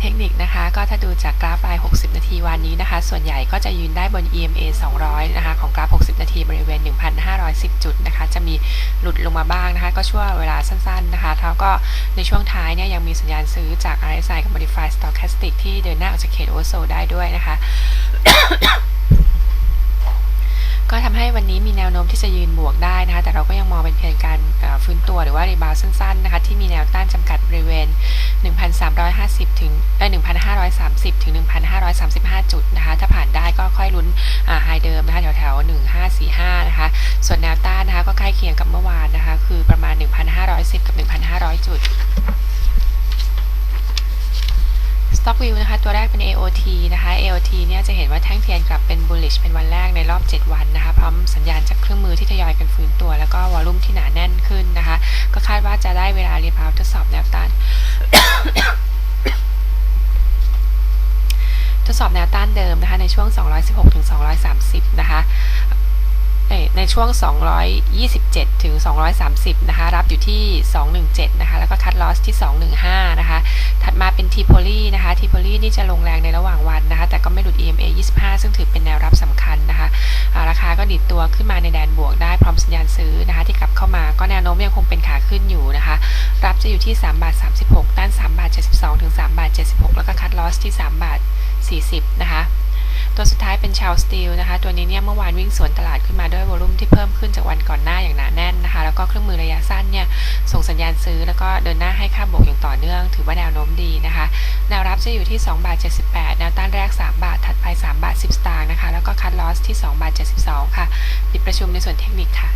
เทคนิคนะคะ ก็ถ้าดูจากกราฟราย 60 นาทีวันนี้นะคะ ส่วนใหญ่ก็จะยืนได้บน EMA 200 นะคะ ของกราฟ 60 นาทีบริเวณ 1,510 จุดนะคะ จะมีหลุดลงมาบ้างนะคะ ก็ช่วงเวลาสั้นๆนะคะแล้วก็ในช่วงท้ายเนี่ยยังมีสัญญาณซื้อจาก RSI กับ Modified Stochastic ที่เดินหน้าออกจากเขต Oversold ได้ด้วยนะคะก็ทำให้วันนี้มีแนวโน้มที่จะยืนบวกได้นะคะ แต่เราก็ยังมองเป็นเพียงการฟื้นตัวหรือว่ารีบาวสั้นๆนะคะ ที่มีแนวต้านจำกัดบริเวณ 1,350 ถึงเอ้ย1,530 ถึง 1,535 จุดนะคะ ถ้าผ่านได้ก็ค่อยลุ้นไฮเดิมนะคะแถวๆ1545 นะคะ ส่วนแนวต้านนะคะก็ใกล้เคียงกับเมื่อวานนะคะ คือประมาณ 1,510 กับ 1,500 จุด Stock View นะคะ ตัวแรกเป็น AOT นะคะ AOT เนี่ยจะเห็นว่าแท่งเทียนกลับเป็น bullish เป็นวันแรกในรอบ 7 วันนะคะ พร้อมสัญญาณจากเครื่องมือที่ทยอยกันฟื้นตัว แล้วก็วอลลุ่มที่หนาแน่นขึ้นนะคะ ก็คาดว่าจะได้เวลารีบาวทดสอบแนวต้าน ท ดสอบแนวต้านเดิมนะคะในช่วง 216 ถึง 230 นะคะเอ่อในช่วง 227 ถึง 230 นะคะ รับอยู่ที่ 217 นะคะ แล้วก็คัดลอสที่ 215 นะคะ ถัดมาเป็นทีโพลีนะคะ ทีโพลีนี่จะลงแรงในระหว่างวันนะคะ แต่ก็ไม่หลุด EMA 25 ซึ่งถือเป็นแนวรับสำคัญนะคะาราคาก็ดิดตัวขึ้นมาในแดนบวกได้พร้อมสัญญาณซื้อนะคะ ที่กลับเข้ามา ก็แนวโน้มยังคงเป็นขาขึ้นอยู่นะคะ รับจะอยู่ที่ 3 บาท 36ต้าน 3 บาท 72 ถึง 3 บาท 76 แล้วก็คัดลอสที่ 3 บาท 40 นะคะ ตัวสุดท้ายเป็นชาวสตีลนะคะ ตัวนี้เนี่ยเมื่อวานวิ่งสวนตลาดขึ้นมาด้วยวอลุ่มที่เพิ่มขึ้นจากวันก่อนหน้าอย่างหนาแน่นนะคะ แล้วก็เครื่องมือระยะสั้นเนี่ยส่งสัญญาณซื้อแล้วก็เดินหน้าให้ค่าบวกอย่างต่อเนื่อง ถือว่าแนวโน้มดีนะคะ แนวรับจะอยู่ที่2บาท78 แนวต้านแรก 3 บาท ถัดไป 3 บาท 10 สตางค์นะคะ แล้วก็คัดลอสที่2บาท72 ค่ะ ปิดประชุมในส่วนเทคนิคค่ะ